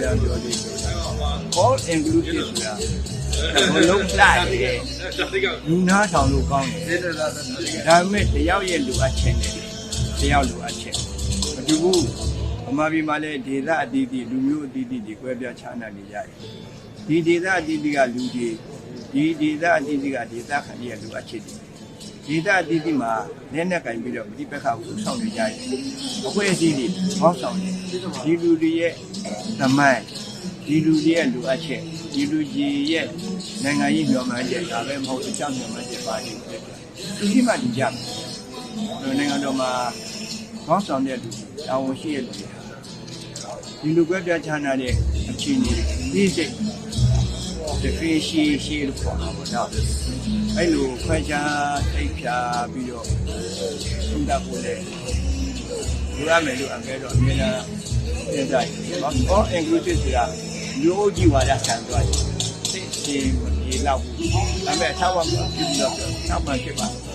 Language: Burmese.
မြဲတမ်းပြောသေးတယ် all inclusive ဆိုတာဘလုံးလိုက်တယ်လူနာဆောင်လို့ကောင်းတယ်ဒါပေမဲ့တယောက်ရဲ့လူအပ်ချက်နဲ့တယောက်လူအပ်ချက်မတူဘူးဗမာပြည်မှာလည်းဒေသအသီးသီးလူမျိုးအသီးသီးတွေကွဲပြားခြားနားနေကြတယ်ဒီဒေသအသီးသီးကလူတွေဒီဒေသအသီးသီးကဒေသခံတွေရဲ့လူအပ်ချက်တွေဒေသအသီးသီးမှာလက်နဲ့ကင်ပြီးတော့ဒီဘက်ကကိုဆောင်နေကြတယ်အဖွဲ့အစည်းတွေဘောက်ဆောင်နေဒီလူတွေရဲ့ သမိုင်းဒီလူကြီးရဲ့လူအပ်ချက်ဒီလူကြီးရဲ့နိုင်ငံရေးမျှော်မှန်းချက်ဒါပဲမဟုတ်တခြားမျှော်မှန်းချက်ပါနေတယ်သူရှိမှဒီကြမယ်နိုင်ငံတော်မှာကောင်းဆောင်တဲ့လူတာဝန်ရှိတဲ့လူတွေဒီလူကွဲပြားခြားနာတဲ့အခြေအနေဒီစိတ်တခေရှိရှိလို့ခေါ်တာပေါ့နော်အဲ့လိုခွဲခြားတိတ်ဖြာပြီးတော့သုံးတတ်ဖို့လေ လူရမယ်လို့အငဲတော့အမြဲတမ်းစဉ်းစားတယ်နော်။ all inclusive ဆိုတာမျိုးကြီးဝါဒဆန်သွားတယ်။စိတ်ရှင်ကိုဒီလောက်ဘူး။ဒါပေမဲ့အထောက်အပံ့ပြုပြီးတော့ထောက်ပံ့ဖြစ်ပါ